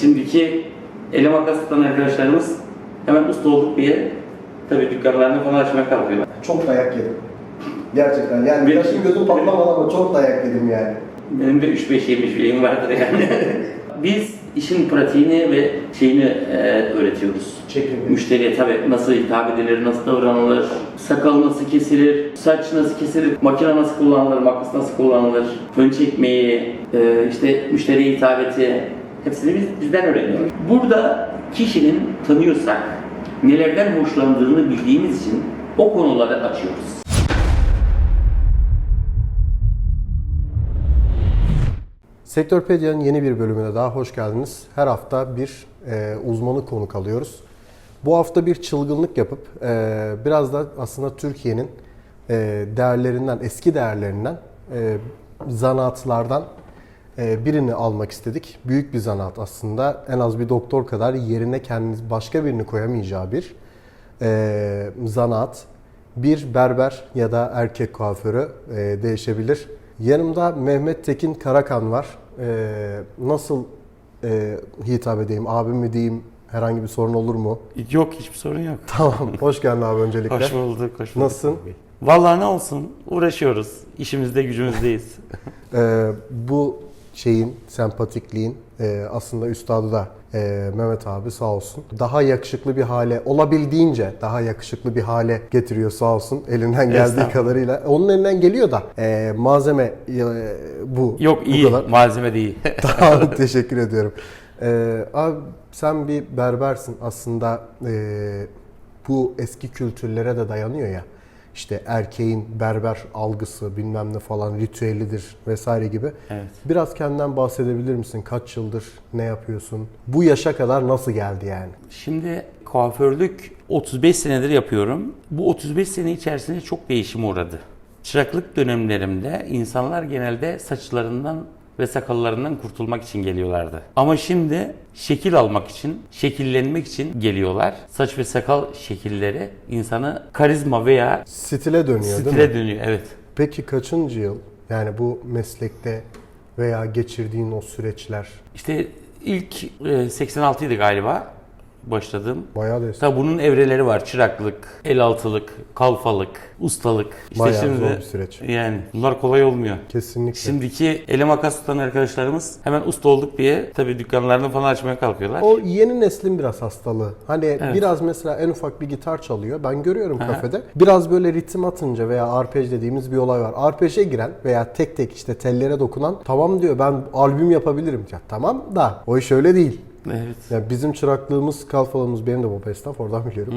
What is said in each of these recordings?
Şimdiki ele makas tutan arkadaşlarımız hemen usta olduk diye tabii dükkanlarını falan açmaya kalkıyorlar. Çok dayak yedim. Gerçekten yani Benim- kaşım gözüm patlamadı ama çok dayak yedim yani. Benim de 3-5 yemiş şeyim vardır yani. Biz işin pratiğini ve şeyini e, öğretiyoruz. Çekimi. Müşteriye tabii nasıl hitap edilir, nasıl davranılır, sakal nasıl kesilir, saç nasıl kesilir, makine nasıl kullanılır, makas nasıl kullanılır, fön çekmeyi, e, işte müşteriye hitabeti hepsini biz bizden öğreniyoruz. Burada kişinin tanıyorsak, nelerden hoşlandığını bildiğimiz için o konuları açıyoruz. Sektörpedia'nın yeni bir bölümüne daha hoş geldiniz. Her hafta bir e, uzmanı konuk alıyoruz. Bu hafta bir çılgınlık yapıp e, biraz da aslında Türkiye'nin e, değerlerinden, eski değerlerinden, e, zanaatlardan birini almak istedik. Büyük bir zanaat aslında. En az bir doktor kadar yerine kendiniz başka birini koyamayacağı bir e, zanaat. Bir berber ya da erkek kuaförü e, değişebilir. Yanımda Mehmet Tekin Karakan var. E, nasıl e, hitap edeyim? Abim mi diyeyim? Herhangi bir sorun olur mu? Yok hiçbir sorun yok. Tamam. Hoş geldin abi öncelikle. Hoş bulduk, hoş bulduk. Nasılsın? Vallahi ne olsun uğraşıyoruz. İşimizde gücümüzdeyiz. Ee, bu şeyin, sempatikliğin e, aslında üstadı da e, Mehmet abi sağ olsun. Daha yakışıklı bir hale, olabildiğince daha yakışıklı bir hale getiriyor sağ olsun. Elinden geldiği kadarıyla. Onun elinden geliyor da e, malzeme e, bu. Yok Bu iyi, kadar. malzeme değil. Tamam teşekkür ediyorum. Ee, abi sen bir berbersin aslında e, bu eski kültürlere de dayanıyor ya. İşte erkeğin berber algısı bilmem ne falan ritüelidir vesaire gibi. Evet. Biraz kendinden bahsedebilir misin? Kaç yıldır ne yapıyorsun? Bu yaşa kadar nasıl geldi yani? Şimdi kuaförlük 35 senedir yapıyorum. Bu 35 sene içerisinde çok değişim uğradı. Çıraklık dönemlerimde insanlar genelde saçlarından ve sakallarından kurtulmak için geliyorlardı. Ama şimdi şekil almak için, şekillenmek için geliyorlar. Saç ve sakal şekilleri insanı karizma veya Stile dönüyor değil mi? stile dönüyor. Evet. Peki kaçıncı yıl? Yani bu meslekte veya geçirdiğin o süreçler İşte ilk e, 86 idi galiba başladım. bayağı da Tabi bunun evreleri var. Çıraklık, el altılık, kalfalık, ustalık. İşte Bayağı şimdi zor bir süreç. Yani bunlar kolay olmuyor. kesinlikle. Şimdiki ele makas tutan arkadaşlarımız hemen usta olduk diye tabii dükkanlarını falan açmaya kalkıyorlar. O yeni neslin biraz hastalığı. Hani biraz mesela en ufak bir gitar çalıyor. Ben görüyorum kafede. Biraz böyle ritim atınca veya arpej dediğimiz bir olay var. Arpeje giren veya tek tek işte tellere dokunan tamam diyor ben albüm yapabilirim. Ya tamam da o iş öyle değil. Evet. Yani bizim çıraklığımız, kalfalığımız benim de bu esnaf oradan biliyorum.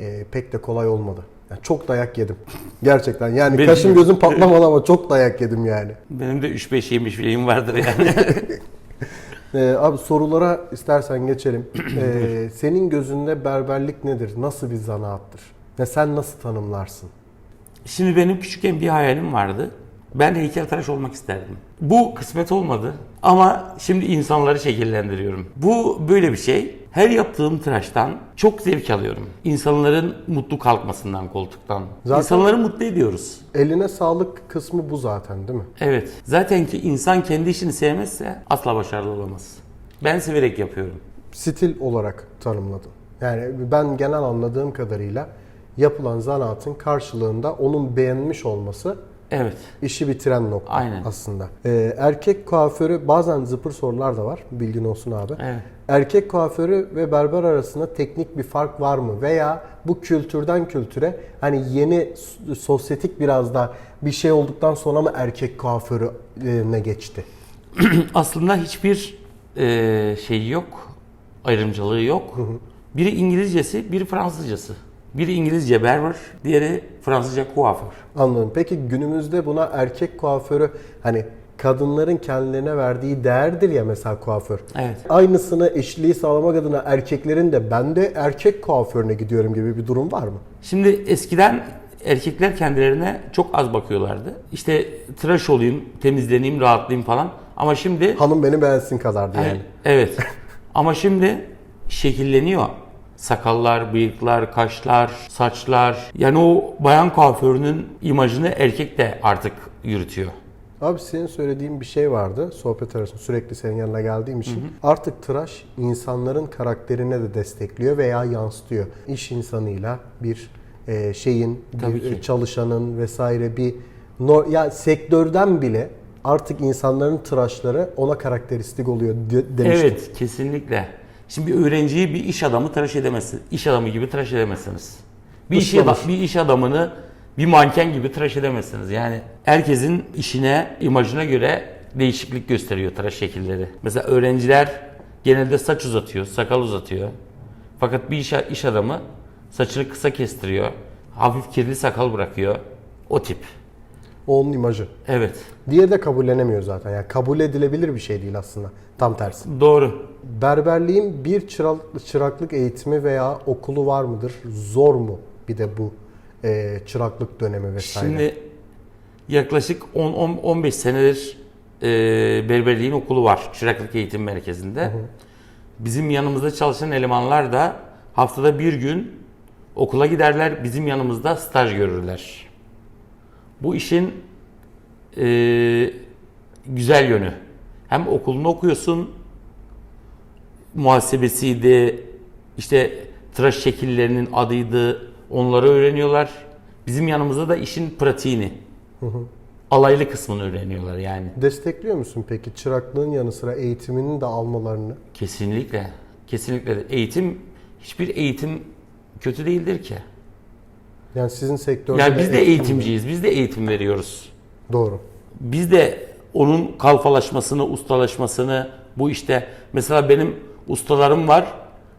Ee, pek de kolay olmadı. Yani çok dayak yedim. Gerçekten yani Benim- kaşım gözüm patlamadı ama çok dayak yedim yani. Benim de 3-5 yemiş bileğim vardır yani. Ee, abi sorulara istersen geçelim. Ee, senin gözünde berberlik nedir? Nasıl bir zanaattır? Ve sen nasıl tanımlarsın? Şimdi benim küçükken bir hayalim vardı. Ben heykeltıraş olmak isterdim. Bu kısmet olmadı ama şimdi insanları şekillendiriyorum. Bu böyle bir şey. Her yaptığım tıraştan çok zevk alıyorum. İnsanların mutlu kalkmasından koltuktan. Zaten- İnsanları mutlu ediyoruz. Eline sağlık kısmı bu zaten değil mi? Evet. Zaten ki insan kendi işini sevmezse asla başarılı olamaz. Ben severek yapıyorum. Stil olarak tanımladın. Yani ben genel anladığım kadarıyla yapılan zanaatın karşılığında onun beğenmiş olması Evet. işi bitiren nokta Aynen. aslında. Ee, erkek kuaförü bazen zıpır sorular da var. Bilgin olsun abi. Evet. Erkek kuaförü ve berber arasında teknik bir fark var mı? Veya bu kültürden kültüre hani yeni sosyetik biraz da bir şey olduktan sonra mı erkek kuaförüne geçti? Aslında hiçbir e, şey yok. Ayrımcılığı yok. Biri İngilizcesi, biri Fransızcası. Biri İngilizce berber, diğeri Fransızca kuaför. Anladım. Peki günümüzde buna erkek kuaförü hani kadınların kendilerine verdiği değerdir ya mesela kuaför. Evet. Aynısını eşliği sağlamak adına erkeklerin de ben de erkek kuaförüne gidiyorum gibi bir durum var mı? Şimdi eskiden erkekler kendilerine çok az bakıyorlardı. İşte tıraş olayım, temizleneyim, rahatlayayım falan. Ama şimdi Hanım beni beğensin kadardı yani. evet. Ama şimdi şekilleniyor. Sakallar, bıyıklar, kaşlar, saçlar. Yani o bayan kuaförünün imajını erkek de artık yürütüyor. Abi senin söylediğin bir şey vardı sohbet arasında sürekli senin yanına geldiğim için. Artık tıraş insanların karakterine de destekliyor veya yansıtıyor. İş insanıyla bir e, şeyin, Tabii bir ki. e, çalışanın vesaire bir no, ya sektörden bile artık insanların tıraşları ona karakteristik oluyor de, demiştim. Evet, kesinlikle. Şimdi bir öğrenciyi bir iş adamı tıraş edemezsiniz. İş adamı gibi tıraş edemezsiniz. Bir iş, bir iş adamını bir manken gibi tıraş edemezsiniz. Yani herkesin işine, imajına göre değişiklik gösteriyor tıraş şekilleri. Mesela öğrenciler genelde saç uzatıyor, sakal uzatıyor. Fakat bir iş, iş adamı saçını kısa kestiriyor. Hafif kirli sakal bırakıyor. O tip. O onun imajı. Evet. Diğeri de kabullenemiyor zaten. Yani kabul edilebilir bir şey değil aslında. Tam tersi. Doğru. Berberliğin bir çırak- çıraklık eğitimi veya okulu var mıdır? Zor mu bir de bu e, çıraklık dönemi vesaire? Şimdi yaklaşık 10-15 senedir e, berberliğin okulu var çıraklık eğitim merkezinde. Bizim yanımızda çalışan elemanlar da haftada bir gün okula giderler, bizim yanımızda staj görürler. Bu işin e, güzel yönü. Hem okulunu okuyorsun, muhasebesiydi, işte tıraş şekillerinin adıydı, onları öğreniyorlar. Bizim yanımızda da işin pratiğini, alaylı kısmını öğreniyorlar yani. Destekliyor musun peki çıraklığın yanı sıra eğitiminin de almalarını? Kesinlikle, kesinlikle. Eğitim, hiçbir eğitim kötü değildir ki. Yani sizin sektörde Yani biz de eğitim- eğitimciyiz, biz de eğitim veriyoruz. Doğru. Biz de onun kalfalaşmasını, ustalaşmasını, bu işte mesela benim ustalarım var.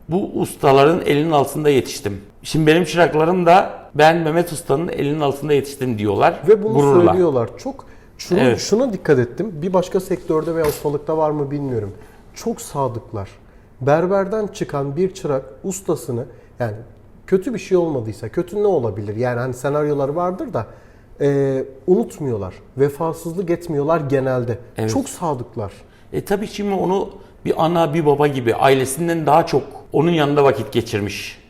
Bu ustaların elinin altında yetiştim. Şimdi benim çıraklarım da ben Mehmet Usta'nın elinin altında yetiştim diyorlar. Ve bunu gururla. söylüyorlar. Çok şunu, Evet. şuna dikkat ettim. Bir başka sektörde veya ustalıkta var mı bilmiyorum. Çok sadıklar. Berberden çıkan bir çırak ustasını yani kötü bir şey olmadıysa kötü ne olabilir? Yani hani senaryoları vardır da e, unutmuyorlar. Vefasızlık etmiyorlar genelde. Evet. Çok sadıklar. E tabii şimdi onu bir ana bir baba gibi ailesinden daha çok onun yanında vakit geçirmiş.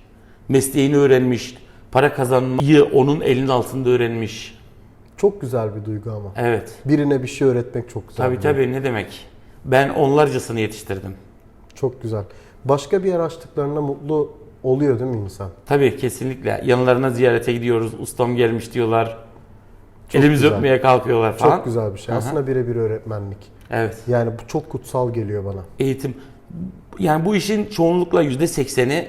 Mesleğini öğrenmiş. Para kazanmayı onun elinin altında öğrenmiş. Çok güzel bir duygu ama. Evet. Birine bir şey öğretmek çok güzel. Tabii tabii ne demek. Ben onlarcasını yetiştirdim. Çok güzel. Başka bir yer açtıklarına mutlu oluyor değil mi insan? Tabii kesinlikle. Yanlarına ziyarete gidiyoruz. Ustam gelmiş diyorlar. Elimizi güzel. öpmeye kalkıyorlar falan. Çok güzel bir şey. Aha. Aslında birebir öğretmenlik. Evet. Yani bu çok kutsal geliyor bana. Eğitim. Yani bu işin çoğunlukla yüzde sekseni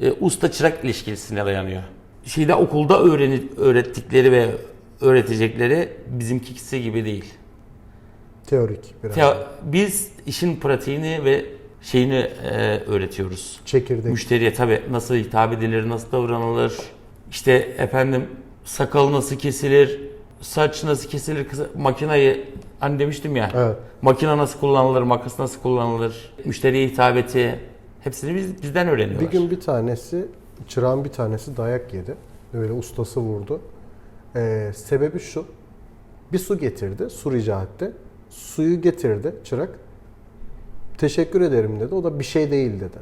e, usta çırak ilişkisine dayanıyor. Şeyde okulda öğreni, öğrettikleri ve öğretecekleri bizimkisi gibi değil. Teorik biraz. Teo- biz işin pratiğini ve şeyini e, öğretiyoruz. Çekirdek. Müşteriye tabi nasıl hitap edilir, nasıl davranılır, işte efendim sakal nasıl kesilir, saç nasıl kesilir, kısa, makinayı hani demiştim ya, Evet. makine nasıl kullanılır, makas nasıl kullanılır, müşteriye hitabeti hepsini biz, bizden öğreniyorlar. Bir gün bir tanesi, çırağın bir tanesi dayak yedi. Böyle ustası vurdu. Ee, sebebi şu. Bir su getirdi. Su rica etti. Suyu getirdi çırak. Teşekkür ederim dedi. O da bir şey değil dedi.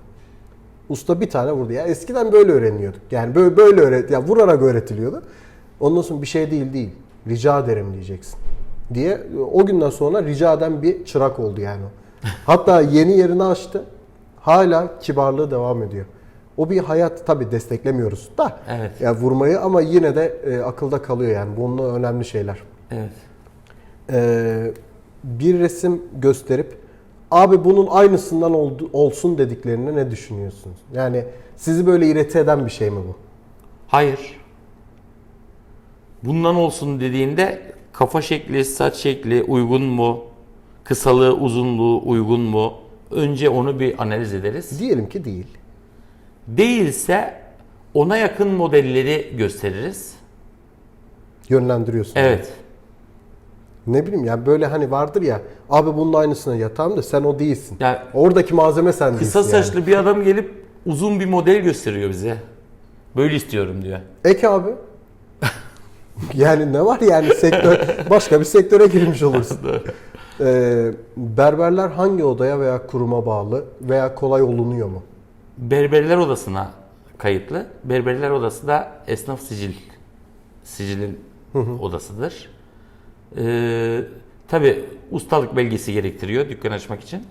Usta bir tane vurdu. Ya eskiden böyle öğreniyorduk. Yani böyle böyle öğret ya vurarak öğretiliyordu. Ondan sonra bir şey değil değil. Rica ederim diyeceksin. Diye o günden sonra rica eden bir çırak oldu yani o. Hatta yeni yerini açtı. Hala kibarlığı devam ediyor. O bir hayat tabi desteklemiyoruz da. Evet. Ya vurmayı ama yine de e, akılda kalıyor yani. Bunun önemli şeyler. Evet. Ee, bir resim gösterip abi bunun aynısından oldu, olsun dediklerine ne düşünüyorsunuz? Yani sizi böyle irite eden bir şey mi bu? Hayır. Bundan olsun dediğinde kafa şekli, saç şekli uygun mu? Kısalığı, uzunluğu uygun mu? Önce onu bir analiz ederiz. Diyelim ki değil. Değilse ona yakın modelleri gösteririz. Yönlendiriyorsun. Evet. Ne bileyim ya böyle hani vardır ya abi bunun aynısına yatağım da sen o değilsin. Ya Oradaki malzeme sen değilsin kısa yani. saçlı bir adam gelip uzun bir model gösteriyor bize. Böyle istiyorum diyor. Ek abi. yani ne var yani sektör başka bir sektöre girmiş olursun. Ee, berberler hangi odaya veya kuruma bağlı veya kolay olunuyor mu? Berberler odasına kayıtlı. Berberler odası da esnaf sicil sicilin odasıdır. Ee, Tabi ustalık belgesi gerektiriyor dükkan açmak için.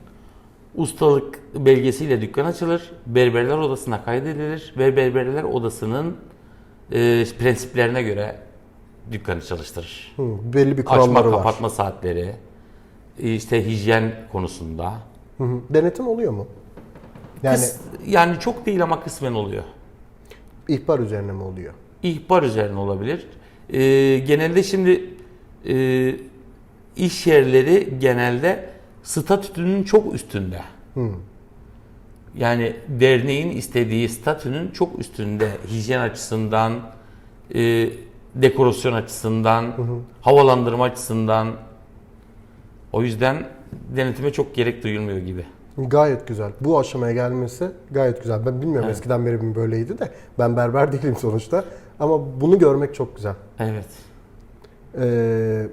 Ustalık belgesiyle dükkan açılır. Berberler odasına kaydedilir ve berberler odasının e, prensiplerine göre dükkanı çalıştırır. Hı, belli bir Açma kuralları var. kapatma saatleri, işte hijyen konusunda. Hı hı. Denetim oluyor mu? Yani Kıs- yani çok değil ama kısmen oluyor. ihbar üzerine mi oluyor? İhbar üzerine olabilir. Ee, genelde şimdi e, iş yerleri genelde statünün çok üstünde. Yani derneğin istediği statünün çok üstünde. Hijyen açısından, e, dekorasyon açısından, havalandırma açısından. O yüzden denetime çok gerek duyulmuyor gibi. Gayet güzel. Bu aşamaya gelmesi gayet güzel. Ben bilmiyorum eskiden beri mi böyleydi de. Ben berber değilim sonuçta. Ama bunu görmek çok güzel. Evet. Ee,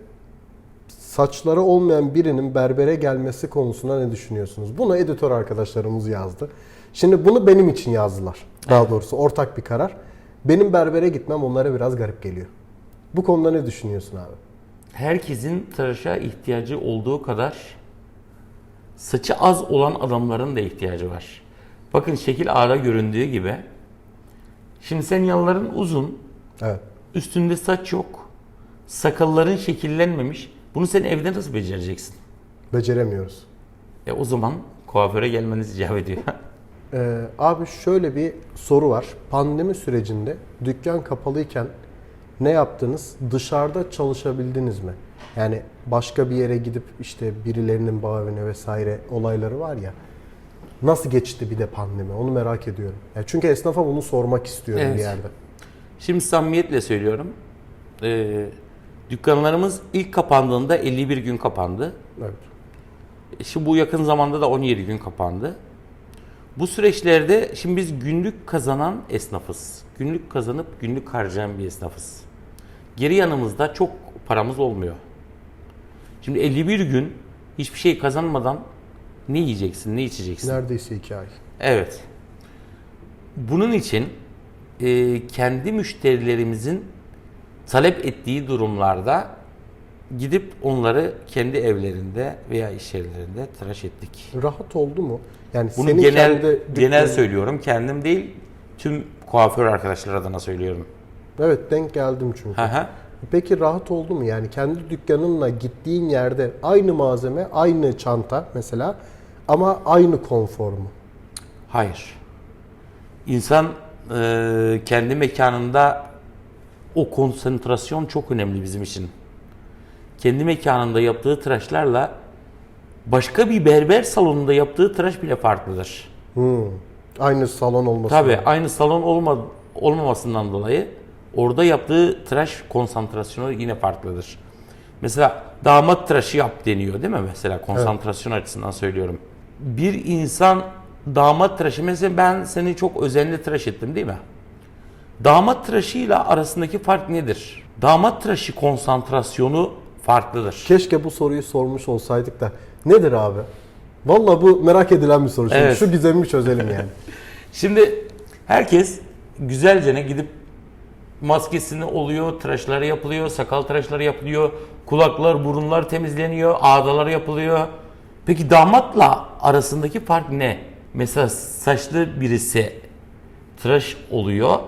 saçları olmayan birinin berbere gelmesi konusunda ne düşünüyorsunuz? Bunu editör arkadaşlarımız yazdı. Şimdi bunu benim için yazdılar. Daha doğrusu ortak bir karar. Benim berbere gitmem onlara biraz garip geliyor. Bu konuda ne düşünüyorsun abi? herkesin tıraşa ihtiyacı olduğu kadar saçı az olan adamların da ihtiyacı var. Bakın şekil A'da göründüğü gibi. Şimdi sen yanların uzun, Evet. üstünde saç yok, sakalların şekillenmemiş. Bunu sen evde nasıl becereceksin? Beceremiyoruz. E o zaman kuaföre gelmeniz icap ediyor. Ee, abi şöyle bir soru var. Pandemi sürecinde dükkan kapalıyken ne yaptınız? Dışarıda çalışabildiniz mi? Yani başka bir yere gidip işte birilerinin bağ evine vesaire olayları var ya. Nasıl geçti bir de pandemi? Onu merak ediyorum. Ya çünkü esnafa bunu sormak istiyorum Evet. bir yerde. Şimdi samimiyetle söylüyorum. Ee, dükkanlarımız ilk kapandığında 51 gün kapandı. Evet. Şimdi bu yakın zamanda da 17 gün kapandı. Bu süreçlerde şimdi biz günlük kazanan esnafız. Günlük kazanıp günlük harcayan bir esnafız. Geri yanımızda çok paramız olmuyor. Şimdi 51 gün hiçbir şey kazanmadan ne yiyeceksin, ne içeceksin? Neredeyse iki ay. Evet. Bunun için e, kendi müşterilerimizin talep ettiği durumlarda gidip onları kendi evlerinde veya iş yerlerinde tıraş ettik. Rahat oldu mu? Yani Bunu senin genel kendi genel söylüyorum. Kendim değil, tüm kuaför arkadaşlar adına söylüyorum. Evet denk geldim çünkü. Hı. Peki rahat oldu mu? Yani kendi dükkanınla gittiğin yerde aynı malzeme, aynı çanta mesela ama aynı konfor mu? Hayır. İnsan e, kendi mekanında o konsantrasyon çok önemli bizim için. Kendi mekanında yaptığı tıraşlarla başka bir berber salonunda yaptığı tıraş bile farklıdır. Hmm. Aynı salon olması. Tabii aynı salon olma, olmamasından dolayı orada yaptığı tıraş konsantrasyonu yine farklıdır. Mesela damat tıraşı yap deniyor değil mi? Mesela konsantrasyon açısından söylüyorum. Bir insan damat tıraşı mesela ben seni çok özenli tıraş ettim değil mi? Damat tıraşıyla arasındaki fark nedir? Damat tıraşı konsantrasyonu farklıdır. Keşke bu soruyu sormuş olsaydık da. Nedir abi? Vallahi bu merak edilen bir soru. Şimdi Evet. Şu gizemi çözelim yani. Şimdi herkes güzelce ne gidip maskesini oluyor, tıraşları yapılıyor, sakal tıraşları yapılıyor, kulaklar, burunlar temizleniyor, ağdalar yapılıyor. Peki damatla arasındaki fark ne? Mesela saçlı birisi tıraş oluyor.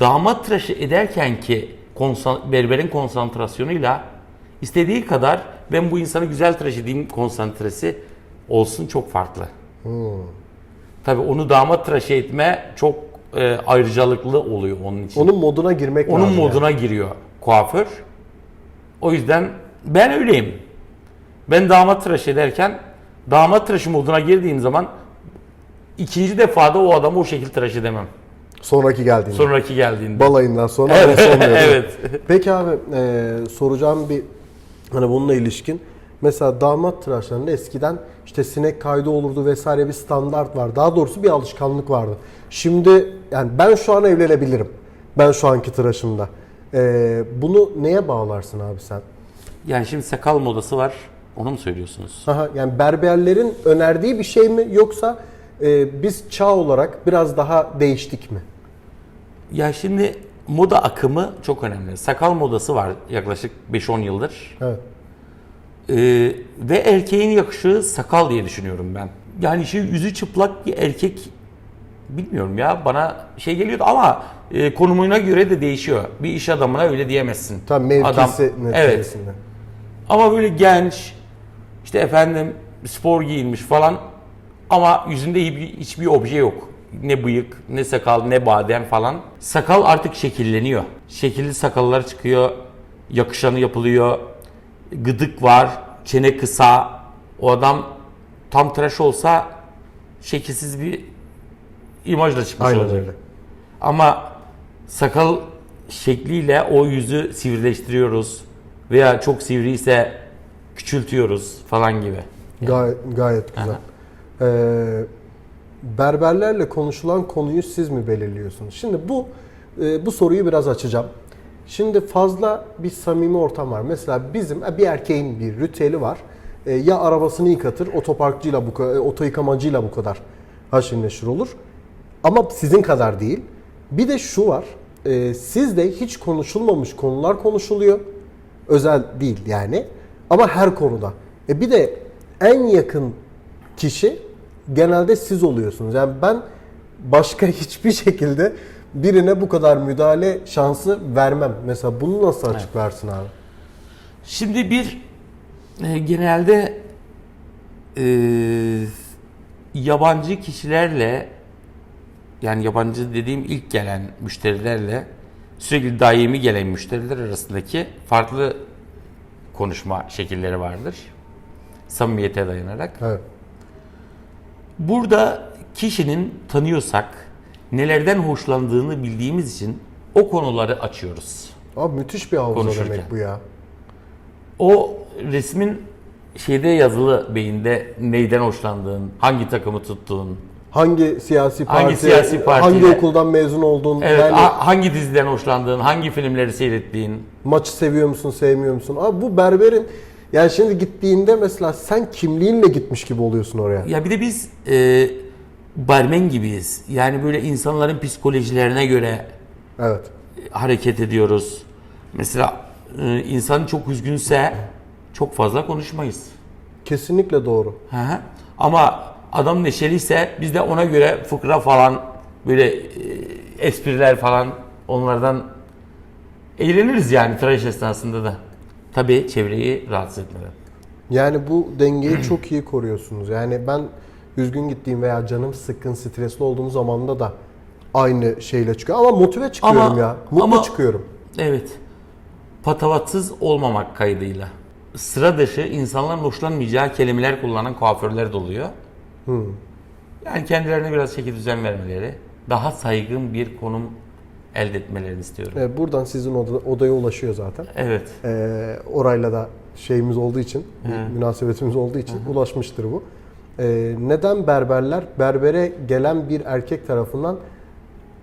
Damat tıraşı ederken ki konsan- berberin konsantrasyonuyla istediği kadar ben bu insanı güzel tıraş edeyim konsantresi olsun çok farklı. Tabii onu damat tıraşı etme çok e, ayrıcalıklı oluyor onun için. Onun moduna girmek Onun lazım. moduna giriyor kuaför. O yüzden ben öyleyim. Ben damat tıraş ederken damat tıraşı moduna girdiğim zaman ikinci defada o adamı o şekilde tıraş edemem. Sonraki geldiğinde. Sonraki geldiğinde. Balayından sonra Evet, evet. Peki abi e, soracağım bir hani bununla ilişkin. Mesela damat tıraşlarında eskiden işte sinek kaydı olurdu vesaire bir standart var. Daha doğrusu bir alışkanlık vardı. Şimdi yani ben şu an evlenebilirim. Ben şu anki tıraşımda. E, bunu neye bağlarsın abi sen? Yani şimdi sakal modası var. Onu mu söylüyorsunuz? Aha, yani berberlerin önerdiği bir şey mi yoksa e, biz çağ olarak biraz daha değiştik mi? Ya şimdi moda akımı çok önemli. Sakal modası var yaklaşık 5-10 yıldır. Evet. Ee, ve erkeğin yakışığı sakal diye düşünüyorum ben. Yani şey yüzü çıplak bir erkek bilmiyorum ya bana şey geliyordu ama e, konumuna göre de değişiyor. Bir iş adamına öyle diyemezsin. Tam mevkisi Adam- evet. Ama böyle genç, işte efendim spor giyinmiş falan ama yüzünde hiçbir, obje yok. Ne bıyık, ne sakal, ne badem falan. Sakal artık şekilleniyor. Şekilli sakallar çıkıyor, yakışanı yapılıyor, gıdık var, çene kısa. O adam tam tıraş olsa şekilsiz bir imajla çıkmış Aynen olacak. öyle. Ama sakal şekliyle o yüzü sivrileştiriyoruz veya çok sivri ise küçültüyoruz falan gibi. Gayet, gayet güzel. Ee, berberlerle konuşulan konuyu siz mi belirliyorsunuz? Şimdi bu e, bu soruyu biraz açacağım. Şimdi fazla bir samimi ortam var. Mesela bizim e, bir erkeğin bir ritüeli var. E, ya arabasını yıkatır, otoparkçıyla bu kadar, oto yıkamacıyla bu kadar haşır neşir olur. Ama sizin kadar değil. Bir de şu var. E, sizde hiç konuşulmamış konular konuşuluyor. Özel değil yani. Ama her konuda. E bir de en yakın kişi genelde siz oluyorsunuz. Yani ben başka hiçbir şekilde birine bu kadar müdahale şansı vermem. Mesela bunu nasıl açıklarsın abi? Şimdi bir e, genelde e, yabancı kişilerle yani yabancı dediğim ilk gelen müşterilerle sürekli daimi gelen müşteriler arasındaki farklı konuşma şekilleri vardır. Samimiyete dayanarak. Evet. Burada kişinin tanıyorsak nelerden hoşlandığını bildiğimiz için o konuları açıyoruz. Abi müthiş bir hafıza Konuşurken. demek bu ya. O resmin şeyde yazılı beyinde neyden hoşlandığın, hangi takımı tuttuğun, Hangi siyasi parti, Hangi siyasi partiyle- hangi okuldan mezun oldun, evet, yani ha- hangi diziden hoşlandığın, hangi filmleri seyrettiğin. maçı seviyor musun, sevmiyor musun? Abi bu berberin yani şimdi gittiğinde mesela sen kimliğinle gitmiş gibi oluyorsun oraya. Ya bir de biz e, barmen gibiyiz. Yani böyle insanların psikolojilerine göre Evet. hareket ediyoruz. Mesela e, insan çok üzgünse çok fazla konuşmayız. Kesinlikle doğru. Hı hı. Ama adam neşeliyse biz de ona göre fıkra falan böyle e, espriler falan onlardan eğleniriz yani tıraş esnasında da. Tabii çevreyi rahatsız etmeden. Yani bu dengeyi çok iyi koruyorsunuz. Yani ben üzgün gittiğim veya canım sıkkın, stresli olduğum zamanda da aynı şeyle çıkıyor. Ama motive çıkıyorum Ama- ya. Mutlu ama- çıkıyorum. Evet. Patavatsız olmamak kaydıyla. Sıra dışı insanların hoşlanmayacağı kelimeler kullanan kuaförler de oluyor. Yani kendilerine biraz şekil düzen vermeleri, daha saygın bir konum elde etmelerini istiyorum. Ee, buradan sizin oda- odaya ulaşıyor zaten. Evet. Ee, orayla da şeyimiz olduğu için, bir münasebetimiz olduğu için ulaşmıştır bu. Ee, neden berberler? Berbere gelen bir erkek tarafından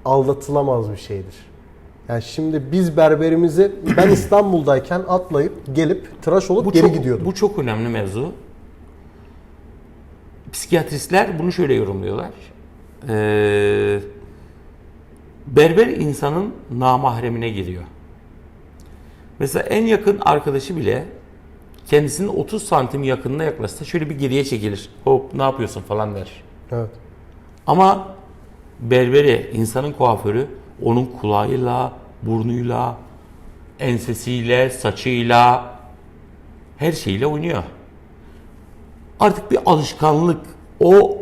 aldatılamaz bir şeydir. Yani şimdi biz berberimizi ben İstanbul'dayken atlayıp gelip tıraş olup geri çok, gidiyordum. Bu çok önemli mevzu. Psikiyatristler bunu şöyle yorumluyorlar. Ee, berber insanın namahremine giriyor. Mesela en yakın arkadaşı bile kendisinin 30 santim yakınına yaklaşsa şöyle bir geriye çekilir. Hop ne yapıyorsun falan der. Evet. Ama berberi, insanın kuaförü onun kulağıyla, burnuyla, ensesiyle, saçıyla, her şeyle oynuyor. Artık bir alışkanlık. O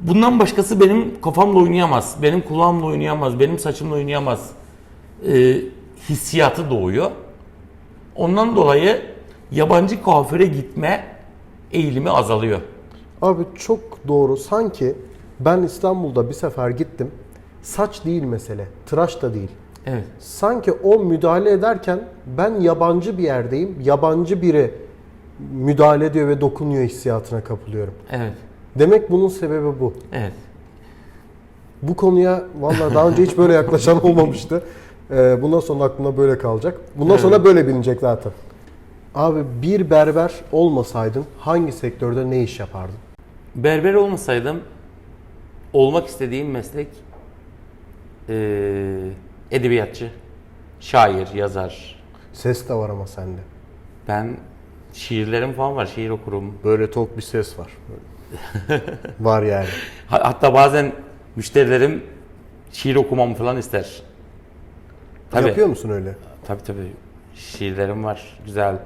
bundan başkası benim kafamla oynayamaz, benim kulağımla oynayamaz, benim saçımla oynayamaz. Ee, hissiyatı doğuyor. Ondan dolayı yabancı kuaföre gitme eğilimi azalıyor. Abi çok doğru. Sanki ben İstanbul'da bir sefer gittim. Saç değil mesele. Tıraş da değil. Evet. Sanki o müdahale ederken ben yabancı bir yerdeyim. Yabancı biri müdahale ediyor ve dokunuyor hissiyatına kapılıyorum. Evet. Demek bunun sebebi bu. Evet. Bu konuya vallahi daha önce hiç böyle yaklaşan olmamıştı. Ee, bundan sonra aklımda böyle kalacak. Bundan sonra böyle bilinecek zaten. Abi bir berber olmasaydın hangi sektörde ne iş yapardın? Berber olmasaydım olmak istediğim meslek eee, edebiyatçı, şair, yazar. Ses de var ama sende. Ben Şiirlerim falan var, şiir okurum. Böyle tok bir ses var. Var yani. Ha- Hatta bazen müşterilerim şiir okumamı falan ister. Tabii. Yapıyor musun öyle? Tabii tabii. Şiirlerim var. Güzel.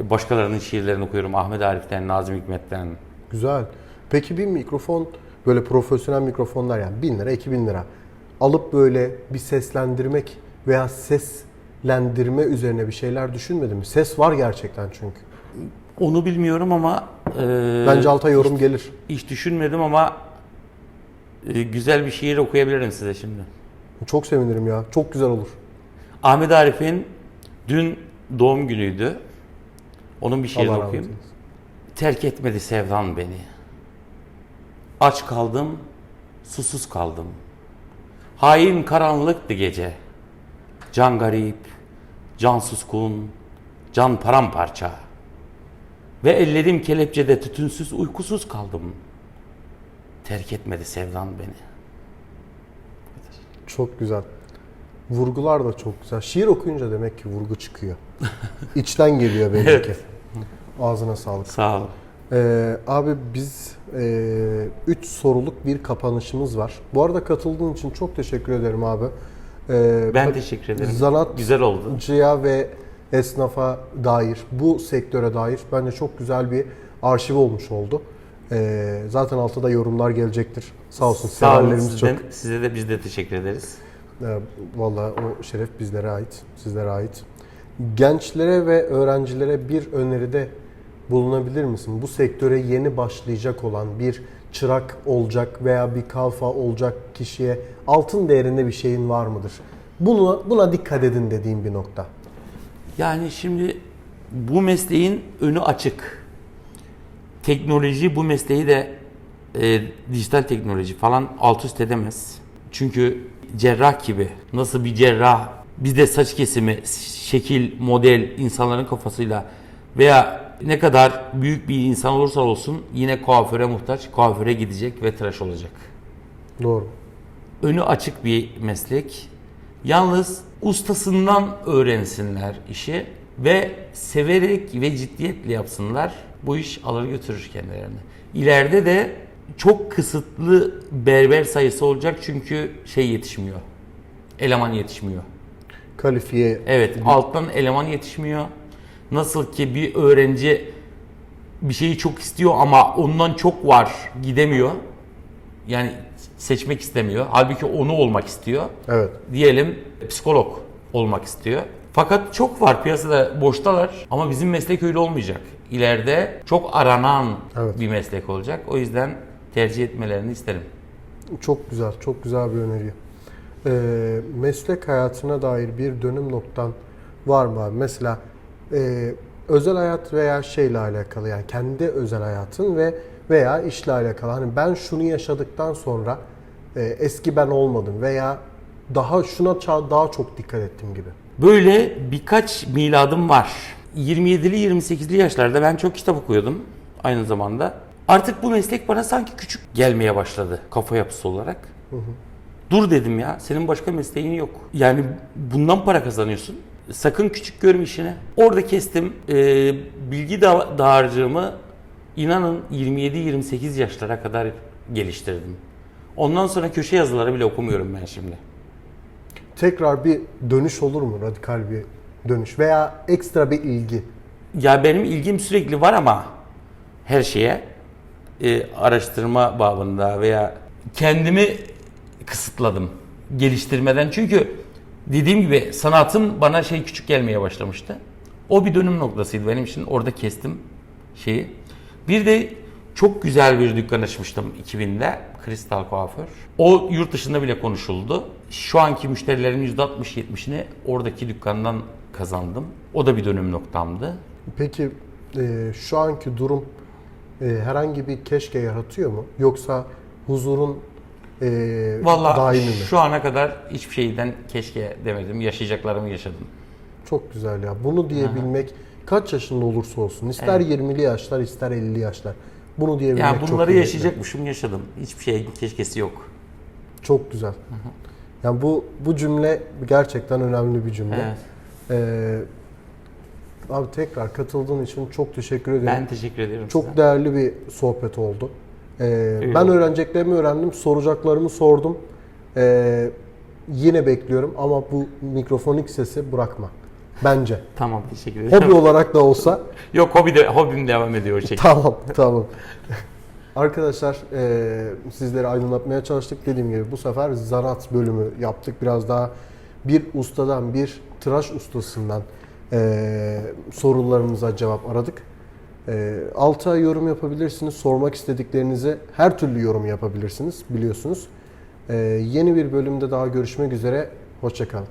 Başkalarının şiirlerini okuyorum. Ahmet Arif'ten, Nazım Hikmet'ten. Güzel. Peki bir mikrofon böyle profesyonel mikrofonlar yani 1000 lira 2000 lira alıp böyle bir seslendirmek veya seslendirme üzerine bir şeyler düşünmedin mi? Ses var gerçekten çünkü. Onu bilmiyorum ama e, Bence alta yorum gelir. hiç düşünmedim ama e, güzel bir şiir okuyabilirim size şimdi. Çok sevinirim ya. Çok güzel olur. Ahmet Arif'in dün doğum günüydü. Onun bir şiirini Allah rahmet okuyayım. eylesin. Terk etmedi sevdan beni. Aç kaldım, susuz kaldım. Hain karanlıktı gece. Can garip, can suskun, can paramparça. Ve ellerim kelepçede tütünsüz uykusuz kaldım. Terk etmedi sevdan beni. Çok güzel. Vurgular da çok güzel. Şiir okuyunca demek ki vurgu çıkıyor. İçten geliyor belli Evet. Ağzına sağlık. Sağ ol. Ee, abi biz 3 soruluk bir kapanışımız var. Bu arada katıldığın için çok teşekkür ederim abi. Ee, Ben teşekkür ederim. Zanaat Güzel oldu. Cıya ve esnafa dair, bu sektöre dair bence çok güzel bir arşiv olmuş oldu. Ee, zaten altta da yorumlar gelecektir. Sağ olsun Sağ olun severlerimiz çok. sizden, size de biz de teşekkür ederiz. Ee, Vallahi o şeref bizlere ait, sizlere ait. Gençlere ve öğrencilere bir öneride bulunabilir misin? Bu sektöre yeni başlayacak olan bir çırak olacak veya bir kalfa olacak kişiye altın değerinde bir şeyin var mıdır? Buna, buna dikkat edin dediğim bir nokta. Yani şimdi bu mesleğin önü açık. Teknoloji bu mesleği de e, dijital teknoloji falan alt üst edemez. Çünkü cerrah gibi nasıl bir cerrah bizde saç kesimi, şekil, model insanların kafasıyla veya ne kadar büyük bir insan olursa olsun yine kuaföre muhtaç, kuaföre gidecek ve tıraş olacak Doğru. önü açık bir meslek. Yalnız ustasından öğrensinler işi ve severek ve ciddiyetle yapsınlar. Bu iş alır götürür kendilerini. İleride de çok kısıtlı berber sayısı olacak çünkü şey yetişmiyor. Eleman yetişmiyor. Kalifiye Evet, alttan eleman yetişmiyor. Nasıl ki bir öğrenci bir şeyi çok istiyor ama ondan çok var, gidemiyor. Yani seçmek istemiyor. Halbuki onu olmak istiyor. Evet. Diyelim psikolog olmak istiyor. Fakat çok var piyasada boştalar ama bizim meslek öyle olmayacak. İleride çok aranan Evet. bir meslek olacak. O yüzden tercih etmelerini isterim. Çok güzel, çok güzel bir öneri. Ee, meslek hayatına dair bir dönüm noktan var mı abi? Mesela e, özel hayat veya şeyle alakalı yani kendi özel hayatın ve veya işle alakalı. Hani ben şunu yaşadıktan sonra e, eski ben olmadım veya daha şuna daha çok dikkat ettim gibi. Böyle birkaç miladım var. 27'li 28'li yaşlarda ben çok kitap okuyordum aynı zamanda. Artık bu meslek bana sanki küçük gelmeye başladı kafa yapısı olarak. Dur dedim ya senin başka mesleğin yok. Yani bundan para kazanıyorsun. Sakın küçük görme işini. Orada kestim. Ee, bilgi da- dağarcığımı inanın 27-28 yaşlara kadar geliştirdim. Ondan sonra köşe yazıları bile okumuyorum ben şimdi. Tekrar bir dönüş olur mu? Radikal bir dönüş veya ekstra bir ilgi. Ya benim ilgim sürekli var ama her şeye e, araştırma babında veya kendimi kısıtladım geliştirmeden. Çünkü dediğim gibi sanatım bana şey küçük gelmeye başlamıştı. O bir dönüm noktasıydı benim için. Orada kestim şeyi. Bir de çok güzel bir dükkan açmıştım 2000'de. Kristal Kuaför. O yurt dışında bile konuşuldu. Şu anki müşterilerin %60-70'ini oradaki dükkandan kazandım. O da bir dönüm noktamdı. Peki e, şu anki durum e, herhangi bir keşke yaratıyor mu? Yoksa huzurun e, Vallahi daimi mi? şu ana kadar hiçbir şeyden keşke demedim. Yaşayacaklarımı yaşadım. Çok güzel ya. Bunu diyebilmek kaç yaşında olursa olsun. ister 20'li yaşlar ister 50'li yaşlar. Bunu diyebilmek Yani çok bunları yaşayacakmışım yaşadım. Hiçbir şey keşkesi yok. Çok güzel. Yani bu bu cümle gerçekten önemli bir cümle. Evet. Ee, Abi tekrar katıldığın için çok teşekkür ederim. Ben teşekkür ederim Çok size. değerli bir sohbet oldu. Ee, ben oldu. öğreneceklerimi öğrendim, soracaklarımı sordum. Ee, yine bekliyorum ama bu mikrofonik sesi bırakma. Bence. Tamam teşekkür ederim. Hobi olarak da olsa Yok hobi de, hobim devam ediyor o şekilde. tamam tamam. Arkadaşlar e, sizleri aydınlatmaya çalıştık. Dediğim gibi bu sefer zanaat bölümü yaptık. Biraz daha bir ustadan, bir tıraş ustasından e, sorularımıza cevap aradık. E, alta yorum yapabilirsiniz. Sormak istediklerinizi her türlü yorum yapabilirsiniz biliyorsunuz. E, yeni bir bölümde daha görüşmek üzere. Hoşçakalın.